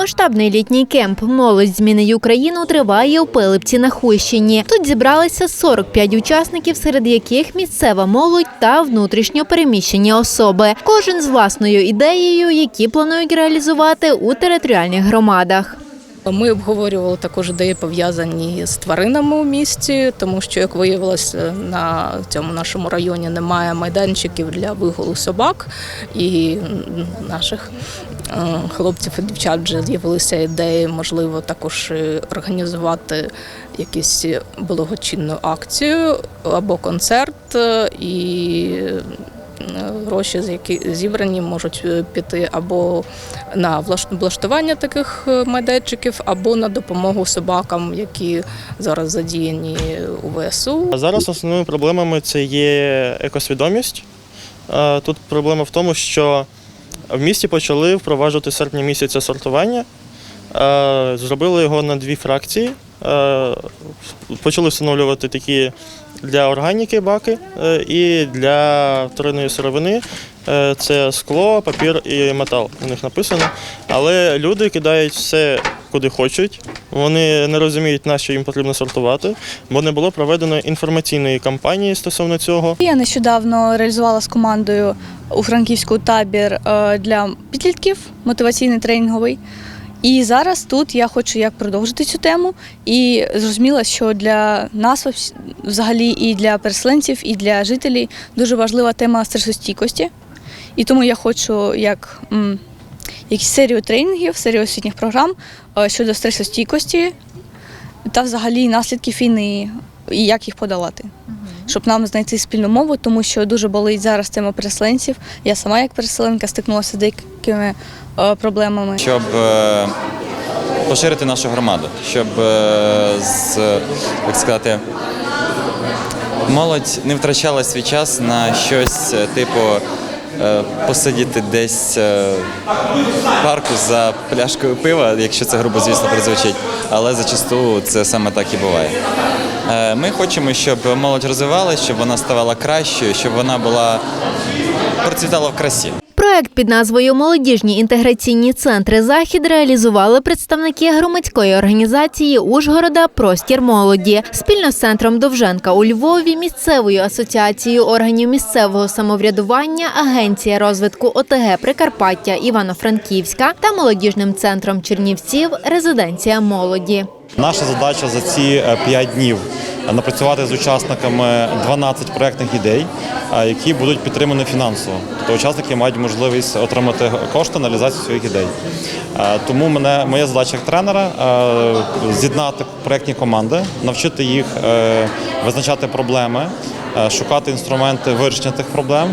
Масштабний літній кемп Молодь змінить Україну триває у Пилипці на Хущині. Тут зібралися 45 учасників, серед яких місцева молодь та внутрішньо переміщені особи. Кожен з власною ідеєю, які планують реалізувати у територіальних громадах. Ми обговорювали також ідеї пов'язані з тваринами у місті, тому що, як виявилося, на цьому нашому районі немає майданчиків для вигулу собак, і наших хлопців і дівчат вже з'явилися ідеї, можливо, також організувати якусь благочинну акцію або концерт е, і. е, Гроші, з які зібрані, можуть е, піти або на влаш- влаштування таких е, майданчиків, або на допомогу собакам, які зараз задіяні у ВСУ. А зараз основними проблемами це є екосвідомість. Е, Тут проблема в тому, що в місті почали впроваджувати серпня місяця сортування. Зробили його на дві фракції. Почали встановлювати такі для органіки баки е, і для вторинної сировини. Е, Це скло, папір і метал. У них написано. Але люди кидають все, куди хочуть. Вони не розуміють, на що їм потрібно сортувати, бо не було проведено інформаційної кампанії стосовно цього. Я нещодавно реалізувала з командою у Франківську табір е, для підлітків, мотиваційний тренінговий. І зараз тут я хочу як продовжити цю тему і зрозуміла, що для нас взагалі і для переселенців, і для жителів дуже важлива тема стресостійкості. І тому я хочу як якісь серію тренінгів, серію освітніх програм е, щодо стресостійкості та взагалі наслідків війни і як їх подолати щоб нам знайти спільну мову, тому що дуже болить зараз тема переселенців. Я сама як переселенка стикнулася з деякими е, проблемами. щоб е, поширити нашу громаду, щоб е, з, як сказати, молодь не втрачала свій час на щось типу. Е, Посидіти десь е, в парку за пляшкою пива, якщо це грубо, звісно, призвучить, але зачасту це саме так і буває. Е, Ми хочемо, щоб молодь розвивалася, щоб вона ставала кращою, щоб вона була процвітала в красі. Проект під назвою Молодіжні інтеграційні центри Захід реалізували представники громадської організації Ужгорода Простір молоді спільно з центром Довженка у Львові, місцевою асоціацією органів місцевого самоврядування, агенція розвитку ОТГ Прикарпаття Івано-Франківська та молодіжним центром Чернівців Резиденція молоді. Наша задача за ці 5 днів напрацювати з учасниками 12 проєктних ідей, які будуть підтримані фінансово. Тобто учасники мають можливість отримати кошти на реалізацію своїх ідей. Тому мене моя задача як тренера з'єднати проєктні команди, навчити їх е, визначати проблеми. Е, Шукати інструменти вирішення тих проблем,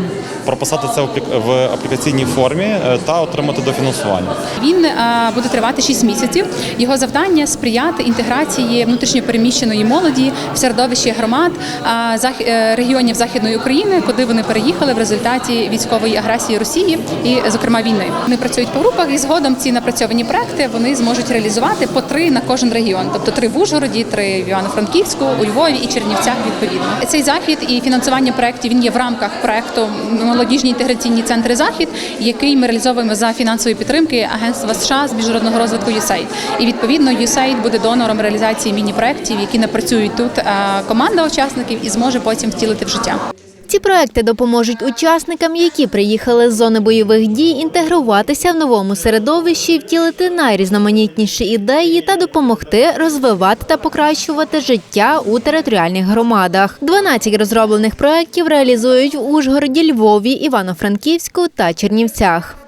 прописати це в аплікаційній формі е, та отримати дофінансування. Він е, буде тривати 6 місяців. Його завдання сприяти інтеграції внутрішньопереміщеної молоді в середовищі громад регіонів Західної України, куди вони переїхали в результаті військової агресії Росії і, зокрема, війни. Вони працюють по групах, і згодом ці напрацьовані проекти вони зможуть реалізувати по три на кожен регіон, тобто три в Ужгороді, три в Івано-Франківську, у Львові і Чернівцях. Відповідно, цей захід і фінансування проєктів він є в рамках проекту молодіжні інтеграційні центри захід, який ми реалізовуємо за фінансової підтримки Агентства США з міжнародного розвитку USAID. І відповідно USAID буде донором реалізації міні-проєктів, які напрацюють тут е, команда учасників і зможе потім втілити в життя. Ці проекти допоможуть учасникам, які приїхали з зони бойових дій, інтегруватися в новому середовищі, втілити найрізноманітніші ідеї та допомогти розвивати та покращувати життя у територіальних громадах. 12 розроблених проєктів реалізують в Ужгороді, Львові, Івано-Франківську та Чернівцях.